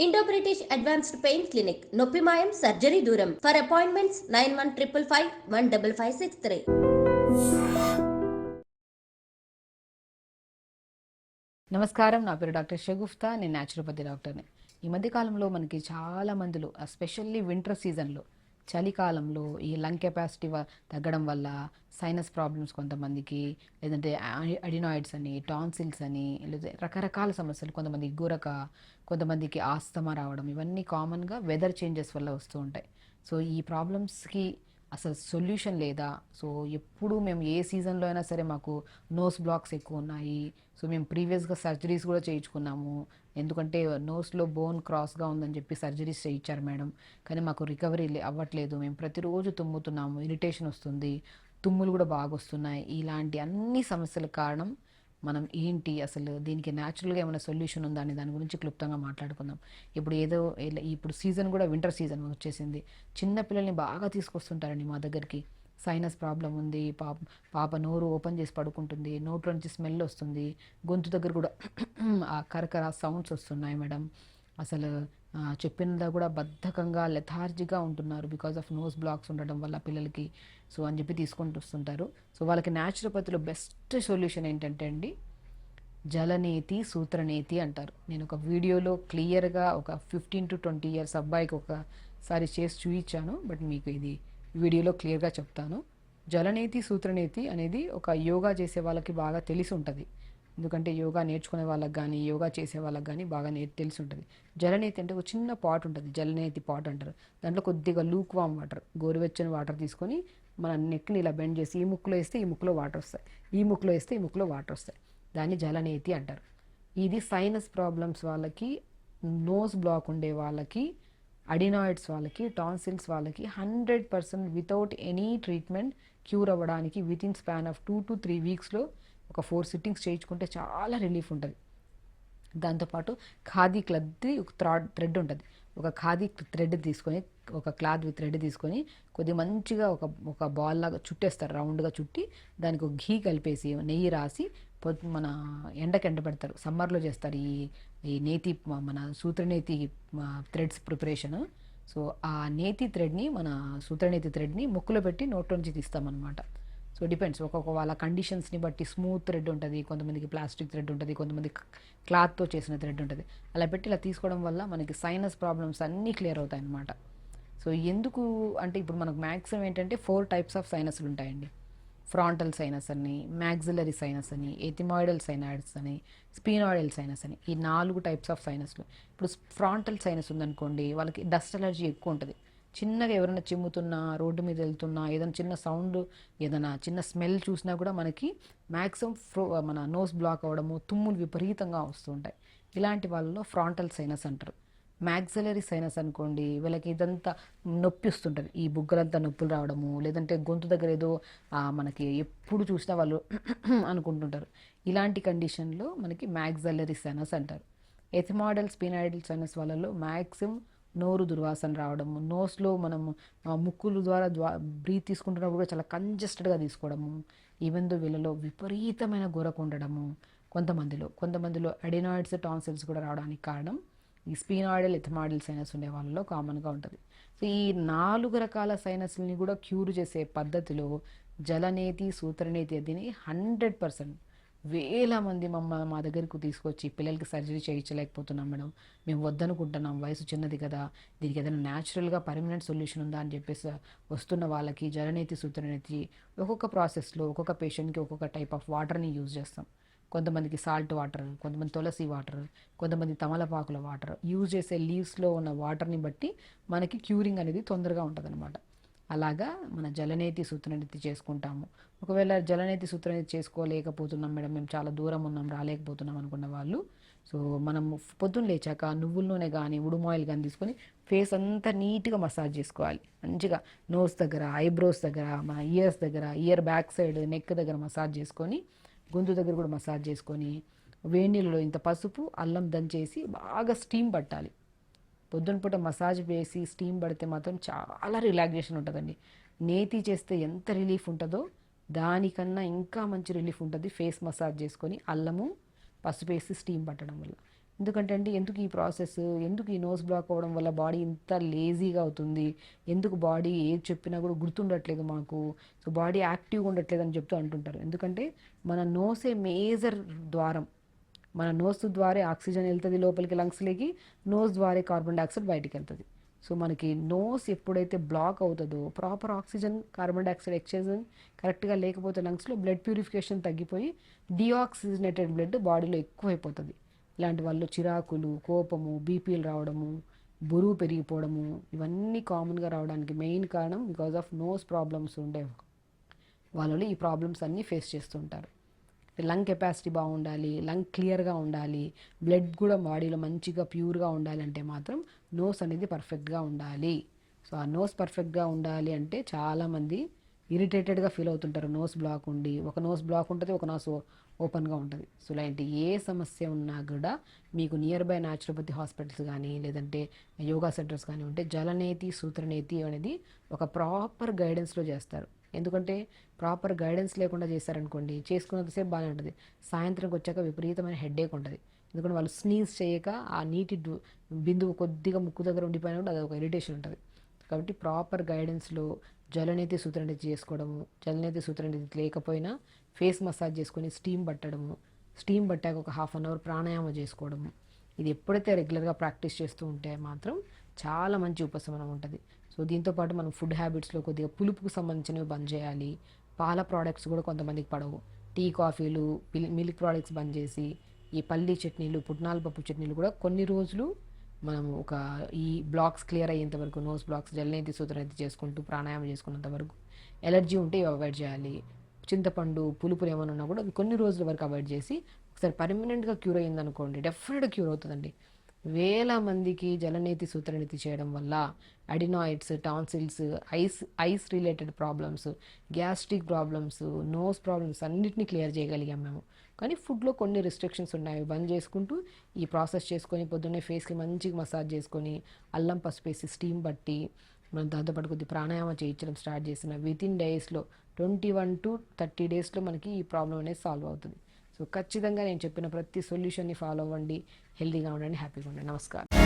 Indo British advanced pain clinic నొప్పి మాయం surgery దూరం for appointments nine one triple five one double five six three నమస్కారం నా పేరు డాక్టర్ షగుఫ్తా నేను న్యాచురోపతి డాక్టర్ని ఈ మధ్య కాలంలో మనకి చాలా మందిలో ఎస్పెషల్లీ వింటర్ సీజన్లో చలికాలంలో ఈ లంగ్ కెపాసిటీ తగ్గడం వల్ల సైనస్ ప్రాబ్లమ్స్ కొంతమందికి లేదంటే అడినాయిడ్స్ అని టాన్సిల్స్ అని లేదా రకరకాల సమస్యలు కొంతమందికి గురక కొంతమందికి ఆస్తమా రావడం ఇవన్నీ కామన్గా వెదర్ చేంజెస్ వల్ల వస్తూ ఉంటాయి. సో ఈ ప్రాబ్లమ్స్కి అసలు సొల్యూషన్ లేదా? సో ఎప్పుడు మేము ఏ సీజన్లో అయినా సరే మాకు నోస్ బ్లాక్స్ ఎక్కువ ఉన్నాయి. సో మేము ప్రీవియస్గా సర్జరీస్ కూడా చేయించుకున్నాము. ఎందుకంటే నోస్లో బోన్ క్రాస్గా ఉందని చెప్పి సర్జరీస్ చేయించారు మేడం. కానీ మాకు రికవరీ లే- అవ్వట్లేదు. మేము ప్రతిరోజు తుమ్ముతున్నాము. ఇరిటేషన్ వస్తుంది. తుమ్ములు కూడా బాగా వస్తున్నాయి. ఇలాంటి అన్ని సమస్యల కారణం మనం ఏంటి అసలు దీనికి న్యాచురల్గా ఏమైనా సొల్యూషన్ ఉందా అని దాని గురించి క్లుప్తంగా మాట్లాడుకుందాం. ఇప్పుడు ఏదో ఇప్పుడు సీజన్ కూడా వింటర్ సీజన్ వచ్చేసింది. చిన్న పిల్లల్ని బాగా తీసుకొస్తుంటారండి మా దగ్గరికి. సైనస్ ప్రాబ్లం ఉంది పాప పాప నోరు ఓపెన్ చేసి పడుకుంటుంది నోట్లో నుంచి స్మెల్ వస్తుంది గొంతు దగ్గర కూడా ఆ కరకర సౌండ్స్ వస్తున్నాయి మేడం. అసలు చెప్పినదా కూడా బద్ధకంగా లెథార్జిగా ఉంటున్నారు బికాజ్ ఆఫ్ నోస్ బ్లాక్స్ ఉండడం వల్ల పిల్లలకి. సో అని చెప్పి తీసుకుంటూ వస్తుంటారు. సో వాళ్ళకి న్యాచురోపతిలో బెస్ట్ సొల్యూషన్ ఏంటంటే అండి జలనేతి సూత్రనేతి అంటారు. నేను ఒక వీడియోలో క్లియర్గా ఒక ఫిఫ్టీన్ టు ట్వంటీ ఇయర్స్ అబ్బాయికి ఒకసారి చేసి చూపించాను బట్ మీకు ఇది వీడియోలో క్లియర్గా చెప్తాను. జలనేతి సూత్రనేతి అనేది ఒక యోగా చేసే వాళ్ళకి బాగా తెలిసి ఉంటుంది. ఎందుకంటే యోగా నేర్చుకునే వాళ్ళకి కానీ యోగా చేసే వాళ్ళకి కానీ బాగా నే తెలిసి ఉంటుంది జలనేతి అంటే ఒక చిన్న పాట్ ఉంటుంది. జలనేతి పాట్ అంటారు. దాంట్లో కొద్దిగా లూక్ వామ్ వాటర్ గోరువెచ్చని వాటర్ తీసుకొని మన నెక్ని ఇలా బెండ్ చేసి ఈ ముక్కులో వేస్తే ఈ ముక్కులో వాటర్ వస్తాయి. ఈ ముక్కులో వేస్తే ఈ ముక్కులో వాటర్ వస్తాయి. దాన్ని జలనేతి అంటారు. ఇది సైనస్ ప్రాబ్లమ్స్ వాళ్ళకి నోస్ బ్లాక్ ఉండే వాళ్ళకి అడినాయిడ్స్ వాళ్ళకి టాన్సిల్స్ వాళ్ళకి hundred percent without any treatment cure అవ్వడానికి within span of two to three వీక్స్లో ఒక ఫోర్ సిట్టింగ్స్ చేయించుకుంటే చాలా రిలీఫ్ ఉంటుంది. దాంతోపాటు ఖాదీ క్లద్ది ఒక థ్రాడ్ థ్రెడ్ ఉంటుంది. ఒక ఖాదీ థ్రెడ్ తీసుకొని ఒక క్లాత్ విత్ థ్రెడ్ తీసుకొని కొద్ది మంచిగా ఒక ఒక బాల్ లాగా చుట్టేస్తారు రౌండ్గా చుట్టి దానికి ఒక ఘీ కలిపేసి నెయ్యి రాసి పొద్దు మన ఎండకి ఎండబెడతారు సమ్మర్లో చేస్తారు ఈ ఈ నేతి మన సూత్రనేతి థ్రెడ్స్ ప్రిపరేషన్. సో ఆ నేతి థ్రెడ్ని మన సూత్రనేతి థ్రెడ్ని ముక్కులో పెట్టి నోట్లో నుంచి తీస్తామన్నమాట. సో డిపెండ్స్ ఒక్కొక్క వాళ్ళ కండిషన్స్ని బట్టి స్మూత్ థ్రెడ్ ఉంటుంది కొంతమందికి ప్లాస్టిక్ థ్రెడ్ ఉంటుంది కొంతమంది క్లాత్తో చేసిన థ్రెడ్ ఉంటుంది. అలా పెట్టి ఇలా తీసుకోవడం వల్ల మనకి సైనస్ ప్రాబ్లమ్స్ అన్నీ క్లియర్ అవుతాయి అన్నమాట. సో ఎందుకు అంటే ఇప్పుడు మనకు మ్యాక్సిమం ఏంటంటే ఫోర్ టైప్స్ ఆఫ్ సైనస్లు ఉంటాయండి. ఫ్రాంటల్ సైనస్ అని మ్యాక్సిలరీ సైనస్ అని ఎథిమాయిడల్ సైనాయిడ్స్ అని స్పీనాయిడల్ సైనస్ అని. ఈ నాలుగు టైప్స్ ఆఫ్ సైనస్లు ఇప్పుడు ఫ్రాంటల్ సైనస్ ఉందనుకోండి వాళ్ళకి డస్ట్ అలర్జీ ఎక్కువ ఉంటుంది. చిన్నగా ఎవరైనా చిమ్ముతున్నా రోడ్డు మీద వెళ్తున్నా ఏదైనా చిన్న సౌండ్ ఏదైనా చిన్న స్మెల్ చూసినా కూడా మనకి మ్యాక్సిమం ఫ్రో మన నోస్ బ్లాక్ అవ్వడము తుమ్ములు విపరీతంగా వస్తుంటాయి ఇలాంటి వాళ్ళలో ఫ్రాంటల్ సైనస్ అంటారు. మ్యాక్సిలరీ సైనస్ అనుకోండి వీళ్ళకి ఇదంతా నొప్పి వస్తుంటుంది. ఈ బుగ్గలంతా నొప్పులు రావడము లేదంటే గొంతు దగ్గర ఏదో మనకి ఎప్పుడు చూసినా వాళ్ళు అనుకుంటుంటారు. ఇలాంటి కండిషన్లో మనకి మ్యాక్సిలరీ సైనస్ అంటారు. ఎథిమాడల్ స్పినాయిడల్ సైనస్ వాళ్ళలో మ్యాక్సిమం నోరు దుర్వాసన రావడము నోస్లో మనము ముక్కులు ద్వారా ద్వా బ్రీత్ తీసుకుంటున్నప్పుడు కూడా చాలా కంజెస్టెడ్గా తీసుకోవడము ఈవెన్ దో వీళ్ళలో విపరీతమైన గొరకు ఉండడము కొంతమందిలో కొంతమందిలో అడినాయిడ్స్ టాన్సిల్స్ కూడా రావడానికి కారణం ఈ స్పీనాయిడల్ ఎథమాయిడల్ సైనస్ ఉండే వాళ్ళలో కామన్గా ఉంటుంది. సో ఈ నాలుగు రకాల సైనస్ని కూడా క్యూర్ చేసే పద్ధతిలో జలనేతి సూత్రనేతి అదిని హండ్రెడ్ పర్సెంట్ వేల మంది మమ్మల్ని మా దగ్గరకు తీసుకొచ్చి పిల్లలకి సర్జరీ చేయించలేకపోతున్నాం మేడం. మేము వద్దనుకుంటున్నాం. వయసు చిన్నది కదా. దీనికి ఏదైనా న్యాచురల్గా పర్మనెంట్ సొల్యూషన్ ఉందా అని చెప్పేసి వస్తున్న వాళ్ళకి జలనేతి సూత్రనేతి ఒక్కొక్క ప్రాసెస్లో ఒక్కొక్క పేషెంట్కి ఒక్కొక్క టైప్ ఆఫ్ వాటర్ని యూజ్ చేస్తాం. కొంతమందికి సాల్ట్ వాటర్ కొంతమంది తులసి వాటర్ కొంతమంది తమలపాకుల వాటర్ యూజ్ చేసే లీవ్స్లో ఉన్న వాటర్ని బట్టి మనకి క్యూరింగ్ అనేది తొందరగా ఉంటుంది అలాగా మన జలనేతి సూత్రనేతి చేసుకుంటాము. ఒకవేళ జలనేతి సూత్రనేతి చేసుకోలేకపోతున్నాం మేడం మేము చాలా దూరం ఉన్నాం రాలేకపోతున్నాం అనుకున్న వాళ్ళు. సో మనం పొద్దున్న లేచాక నువ్వుల నూనె కానీ ఉడుమాయిల్ కానీ తీసుకొని ఫేస్ అంతా నీట్గా మసాజ్ చేసుకోవాలి. మంచిగా నోస్ దగ్గర ఐబ్రోస్ దగ్గర మన ఇయర్స్ దగ్గర ఇయర్ బ్యాక్ సైడ్ నెక్ దగ్గర మసాజ్ చేసుకొని గొంతు దగ్గర కూడా మసాజ్ చేసుకొని వేడి నీళ్ళలో ఇంత పసుపు అల్లం దంచేసి బాగా స్టీమ్ పట్టాలి. పొద్దున పూట మసాజ్ వేసి స్టీమ్ పడితే మాత్రం చాలా రిలాక్సేషన్ ఉంటుందండి. నేతి చేస్తే ఎంత రిలీఫ్ ఉంటుందో దానికన్నా ఇంకా మంచి రిలీఫ్ ఉంటుంది ఫేస్ మసాజ్ చేసుకొని అల్లము పసుపు వేసి స్టీమ్ పట్టడం వల్ల. ఎందుకంటే అండి ఎందుకు ఈ ప్రాసెస్? ఎందుకు ఈ నోస్ బ్లాక్ అవ్వడం వల్ల బాడీ ఇంత లేజీగా అవుతుంది? ఎందుకు బాడీ ఏది చెప్పినా కూడా గుర్తుండట్లేదు మాకు? సో బాడీ యాక్టివ్గా ఉండట్లేదు అని చెప్తూ అంటుంటారు. ఎందుకంటే మన నోసే మేజర్ ద్వారం మన నోస్ ద్వారా ఆక్సిజన్ వెళ్తుంది లోపలికి లంగ్స్లోకి నోస్ ద్వారా కార్బన్ డైఆక్సైడ్ బయటికి వెళ్తుంది. సో మనకి నోస్ ఎప్పుడైతే బ్లాక్ అవుతుందో proper oxygen carbon dioxide exchange కరెక్ట్గా లేకపోతే లంగ్స్లో బ్లడ్ ప్యూరిఫికేషన్ తగ్గిపోయి డిఆక్సిజనేటెడ్ బ్లడ్ బాడీలో ఎక్కువైపోతుంది. ఇలాంటి వాళ్ళు చిరాకులు కోపము బీపీలు రావడము బరువు పెరిగిపోవడము ఇవన్నీ కామన్గా రావడానికి మెయిన్ కారణం బికాజ్ ఆఫ్ నోస్ ప్రాబ్లమ్స్ ఉండే వాళ్ళు ఈ ప్రాబ్లమ్స్ అన్నీ ఫేస్ చేస్తుంటారు లంగ్ కెపాసిటీ బాగుండాలి లంగ్ క్లియర్గా ఉండాలి బ్లడ్ కూడా బాడీలో మంచిగా ప్యూర్గా ఉండాలి అంటే మాత్రం నోస్ అనేది పర్ఫెక్ట్గా ఉండాలి. సో ఆ నోస్ పర్ఫెక్ట్గా ఉండాలి అంటే చాలామంది ఇరిటేటెడ్గా ఫీల్ అవుతుంటారు. నోస్ బ్లాక్ ఉండి ఒక నోస్ బ్లాక్ ఉంటుంది ఒక నోస్ ఓపెన్గా ఉంటుంది. సో ఇలాంటి ఏ సమస్య ఉన్నా కూడా మీకు నియర్ బై న్యాచురోపతి హాస్పిటల్స్ కానీ లేదంటే యోగా సెంటర్స్ కానీ ఉంటే జలనేతి సూత్రనేతి అనేది ఒక ప్రాపర్ గైడెన్స్లో చేస్తారు. ఎందుకంటే ప్రాపర్ గైడెన్స్ లేకుండా చేశారనుకోండి చేసుకున్నంతసేపు బాగానే ఉంటుంది. సాయంత్రంకి వచ్చాక విపరీతమైన హెడేక్ ఉంటుంది. ఎందుకంటే వాళ్ళు స్నీజ్ చేయక ఆ నీటి బిందువు కొద్దిగా ముక్కు దగ్గర ఉండిపోయినా కూడా అది ఒక ఇరిటేషన్ ఉంటుంది. కాబట్టి ప్రాపర్ గైడెన్స్లో జలనేతి సూత్రనేతి చేసుకోవడము జలనేతి సూత్రనేతి లేకపోయినా ఫేస్ మసాజ్ చేసుకొని స్టీమ్ పట్టడము స్టీమ్ పట్టాక ఒక హాఫ్ అన్ అవర్ ప్రాణాయామం చేసుకోవడము. ఇది ఎప్పుడైతే రెగ్యులర్గా ప్రాక్టీస్ చేస్తూ ఉంటే మాత్రం చాలా మంచి ఉపశమనం ఉంటుంది. సో దీంతో పాటు మనం ఫుడ్ హ్యాబిట్స్లో కొద్దిగా పులుపుకు సంబంధించినవి బంద్ చేయాలి. పాల ప్రోడక్ట్స్ కూడా కొంతమందికి పడవు. టీ కాఫీలు పిల్- మిల్క్ ప్రోడక్ట్స్ బంద్ చేసి ఈ పల్లి చట్నీలు పుట్నాల పప్పు చట్నీలు కూడా కొన్ని రోజులు మనం ఒక ఈ బ్లాక్స్ క్లియర్ అయ్యేంత వరకు నోస్ బ్లాక్స్ జలనేతి సూత్రనేతి చేసుకుంటూ ప్రాణాయామం చేసుకున్నంత వరకు ఎలర్జీ ఉంటే ఇవి అవాయిడ్ చేయాలి. చింతపండు పులుపులు ఏమైనా ఉన్నా కూడా కొన్ని రోజుల వరకు అవాయిడ్ చేసి ఒకసారి పర్మనెంట్గా క్యూర్ అయ్యిందనుకోండి డెఫినెట్గా క్యూర్ అవుతుందండి. వేల మందికి జలనీతి సూత్రనేతి చేయడం వల్ల adenoids tonsils eyes eyes related problems gastric problems nose problems అన్నిటిని క్లియర్ చేయగలిగాం మేము. కానీ ఫుడ్లో కొన్ని రిస్ట్రిక్షన్స్ ఉన్నాయి. అవి బంద్ చేసుకుంటూ ఈ ప్రాసెస్ చేసుకొని పొద్దున్నే ఫేస్కి మంచిగా మసాజ్ చేసుకొని అల్లం పసుపు వేసి స్టీమ్ పట్టి మనం దాంతోపాటు కొద్ది ప్రాణాయామం చేయించడం స్టార్ట్ చేసిన. విత్ ఇన్ డేస్లో ట్వంటీ వన్ టు థర్టీ డేస్లో మనకి ఈ ప్రాబ్లం అనేది సాల్వ్ అవుతుంది. సో ఖచ్చితంగా నేను చెప్పిన ప్రతి సొల్యూషన్ని ఫాలో అవ్వండి హెల్దీగా ఉండండి హ్యాపీగా ఉండండి. నమస్కారం.